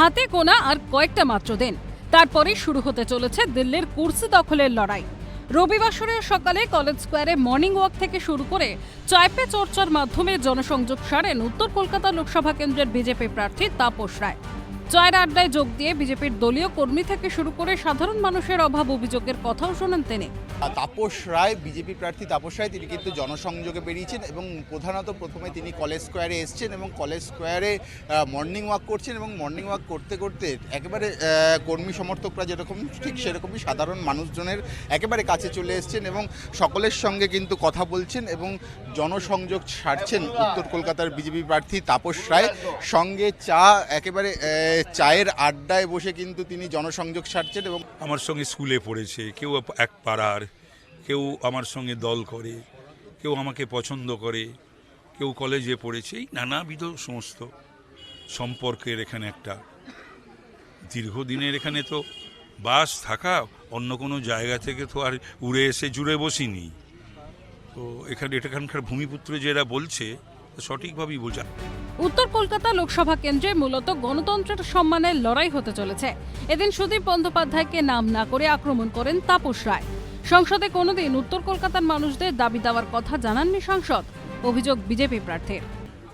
হাতে কোনা আর কয়েকটা মাত্র দিন। তারপরে শুরু হতে চলেছে দিল্লির কুর্সি দখলের লড়াই। রবিবাসরের সকালে কলেজ স্কোয়ারে মর্নিং ওয়াক থেকে শুরু করে চাইপে চর্চার মাধ্যমে জনসংযোগ সারেন উত্তর কলকাতা লোকসভা কেন্দ্রের বিজেপি প্রার্থী তাপস রায়। চায়ের আড্ডায় যোগ দিয়ে বিজেপির দলীয় কর্মী থেকে শুরু করে সাধারণ মানুষের অভাব অভিযোগের কথাও শোনেন তিনি। তাপস রায়, বিজেপি প্রার্থী তাপস রায়, তিনি কিন্তু জনসংযোগে বেরিয়েছেন এবং প্রধানত প্রথমে তিনি কলেজ স্কোয়ারে এসছেন এবং কলেজ স্কোয়ারে মর্নিং ওয়াক করছেন এবং মর্নিং ওয়াক করতে করতে একেবারে কর্মী সমর্থকরা যেরকম, ঠিক সেরকমই সাধারণ মানুষজনের একেবারে কাছে চলে এসছেন এবং সকলের সঙ্গে কিন্তু কথা বলছেন এবং জনসংযোগ সারছেন উত্তর কলকাতার বিজেপি প্রার্থী তাপস রায়। সঙ্গে চা একেবারে চায়ের আড্ডায় বসে কিন্তু তিনি জনসংযোগ সারছেন এবং আমার সঙ্গে স্কুলে পড়েছে, কেউ এক পাড়ার, কেউ আমার সঙ্গে দল করে, কেউ আমাকে পছন্দ করে, কেউ কলেজে পড়েছে, এই নানাবিধ সমস্ত সম্পর্কের এখানে একটা। দীর্ঘদিনের এখানে তো বাস থাকা, অন্য কোনো জায়গা থেকে তো আর উড়ে এসে জুড়ে বসিনি। তো এখানে, এখানকার ভূমিপুত্র যেটা বলছে, সঠিকভাবেই বলছে। উত্তর কলকাতা লোকসভা কেন্দ্রে মূলত গণতন্ত্রের সম্মানের লড়াই হতে চলেছে। এদিন সুদীপ বন্দ্যোপাধ্যায়কে নাম না করে আক্রমণ করেন তাপস রায়। সংসদে কোনোদিন উত্তর কলকাতার মানুষদের দাবি দেওয়ার কথা জানাননি সাংসদ অভিযোগ বিজেপি প্রার্থীর।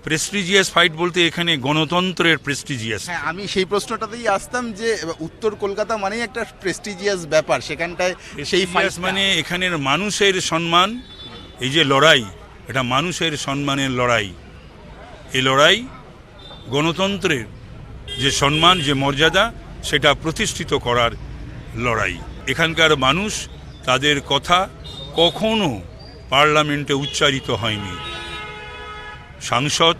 প্রেস্টিজিয়াস ফাইট বলতে এখানে গণতন্ত্রের প্রেস্টিজিয়াস হ্যাঁ আমি সেই প্রশ্নটাতেই আসতাম যে উত্তর কলকাতা মানেই একটা প্রেস্টিজিয়াস ব্যাপার সেখানটায় সেই ফাইট মানে এখানের মানুষের সম্মান এই যে লড়াই এটা মানুষের সম্মানের লড়াই। এই লড়াই গণতন্ত্রের যে সম্মান, যে মর্যাদা, সেটা প্রতিষ্ঠিত করার লড়াই। এখানকার মানুষ তাদের কথা কখনো পার্লামেন্টে উচ্চারিত হয়নি। সাংসদ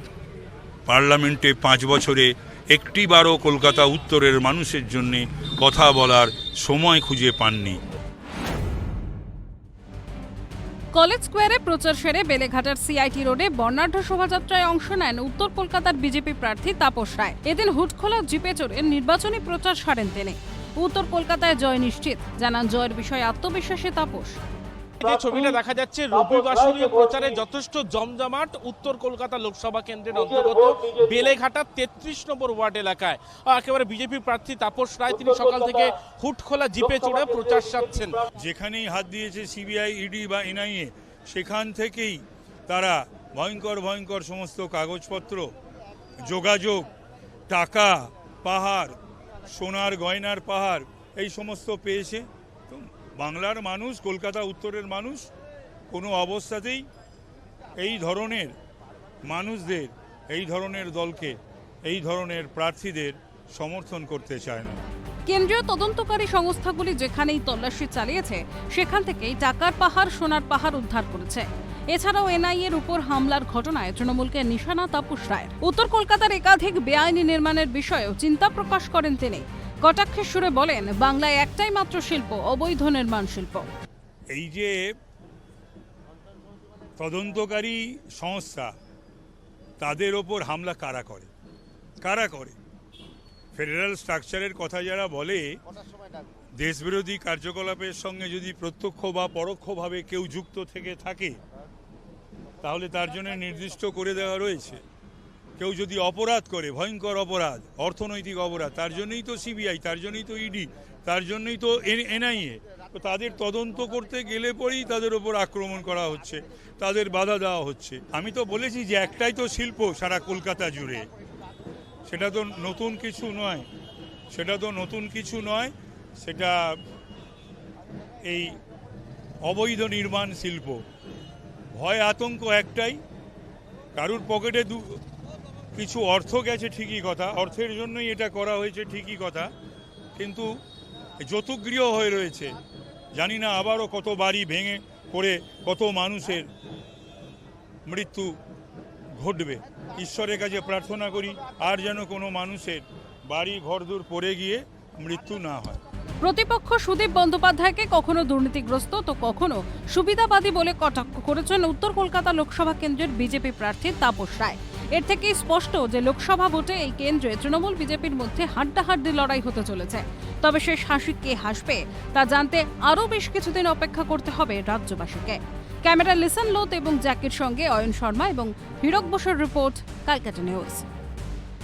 পার্লামেন্টে পাঁচ বছরে একটিবারও কলকাতা উত্তরের মানুষের জন্যে কথা বলার সময় খুঁজে পাননি। কলেজ স্কোয়ারে প্রচার সেরে বেলেঘাটার সিআইটি রোডে বর্ণাঢ্য শোভাযাত্রায় অংশ নেন উত্তর কলকাতার বিজেপি প্রার্থী তাপস রায়। এদিন হুটখোলা জিপে চড়ে নির্বাচনী প্রচার সারেন তিনি। উত্তর কলকাতায় জয় নিশ্চিত, জানান জয়ের বিষয়ে আত্মবিশ্বাসী তাপস। যে ছবিটা দেখা যাচ্ছে রবিবাসরীয় প্রচারে যথেষ্ট জমজমাট উত্তর কলকাতা লোকসভা কেন্দ্রের অন্তর্গত বেলেঘাটা তেত্রিশ নম্বর ওয়ার্ড এলাকায়। একেবারে বিজেপি প্রার্থী তাপস রায় তিনি সকাল থেকে হুটখোলা জিপে চড়ে প্রচার সারছেন যেখানেই হাত দিয়েছে সিবিআই ইডি বা এনআইএ সেখান থেকেই তারা ভয়ঙ্কর ভয়ঙ্কর সমস্ত কাগজপত্র যোগাযোগ টাকা পাহাড় সোনার গয়নার পাহাড় এই সমস্ত পেয়েছে। বাংলার মানুষ, কলকাতা উত্তরের মানুষ, কোনো অবস্থাতেই এই ধরনের মানুষদের, এই ধরনের দলকে, এই ধরনের প্রার্থীদের সমর্থন করতে চায় না। কেন্দ্রীয় তদন্তকারী সংস্থাগুলি যেখানেই তল্লাশি চালিয়েছে, সেখান থেকেই টাকার পাহাড়, সোনার পাহাড় উদ্ধার করেছে। এছাড়াও এনআইএর উপর হামলার ঘটনায় তৃণমূলকে নিশানা তাপস রায়ের। উত্তর কলকাতার একাধিক বেআইনি নির্মাণের বিষয়েও চিন্তা প্রকাশ করেন তিনি। কটাক্ষের সুরে বলেন, বাংলায় একটাই মাত্র শিল্প, অবৈধ নির্মাণ শিল্প। এই যে তদন্তকারী সংস্থা, তাদের ওপর হামলা কারা করে? কারা করে? ফেডারেল স্ট্রাকচারের কথা যারা বলে, দেশবিরোধী কার্যকলাপের সঙ্গে যদি প্রত্যক্ষ বা পরোক্ষভাবে কেউ যুক্ত থেকে থাকে, তাহলে তার জন্য নির্দিষ্ট করে দেওয়া রয়েছে। কেউ যদি অপরাধ করে, ভয়ঙ্কর অপরাধ, অর্থনৈতিক অপরাধ, তার জন্যই তো সিবিআই, তার জন্যই তো ইডি, তার জন্যই তো এনআইএ, তো তাদের তদন্ত করতে গেলে পরেই তাদের ওপর আক্রমণ করা হচ্ছে, তাদের বাধা দেওয়া হচ্ছে। আমি তো বলেছি যে একটাই তো শিল্প সারা কলকাতা জুড়ে। সেটা তো নতুন কিছু নয়। সেটা তো নতুন কিছু নয়, সেটা এই অবৈধ নির্মাণ শিল্প। ভয়, আতঙ্ক একটাই, কারুর পকেটে দু কিছু অর্থ গেছে ঠিকই কথা, অর্থের জন্যই এটা করা হয়েছে ঠিকই কথা, কিন্তু যতুগৃহ হয়ে রয়েছে। জানি না আবারও কত বাড়ি ভেঙে পড়ে, কত মানুষের মৃত্যু ঘটবে। ঈশ্বরের কাছে প্রার্থনা করি, আর যেন কোনো মানুষের বাড়ি ঘরদূর পড়ে গিয়ে মৃত্যু না হয়। প্রতিপক্ষ সুদীপ বন্দ্যোপাধ্যায়কে কখনো দুর্নীতিগ্রস্ত, তো কখনো সুবিধাবাদী বলে কটাক্ষ করেছেন উত্তর কলকাতা লোকসভা কেন্দ্রের বিজেপি প্রার্থী তাপস রায়। এর থেকেই স্পষ্ট যে লোকসভা ভোটে এই কেন্দ্রে তৃণমূল বিজেপির মধ্যে হাড্ডাহাড্ডি লড়াই হতে চলেছে। তবে শেষ হাসি কে হাসবে, তা জানতে আরও বেশ কিছুদিন অপেক্ষা করতে হবে রাজ্যবাসীকে। ক্যামেরা লিসন লোত এবং জ্যাকির সঙ্গে অয়ন শর্মা এবং হীরক বসুর রিপোর্ট, কালকাটা নিউজ।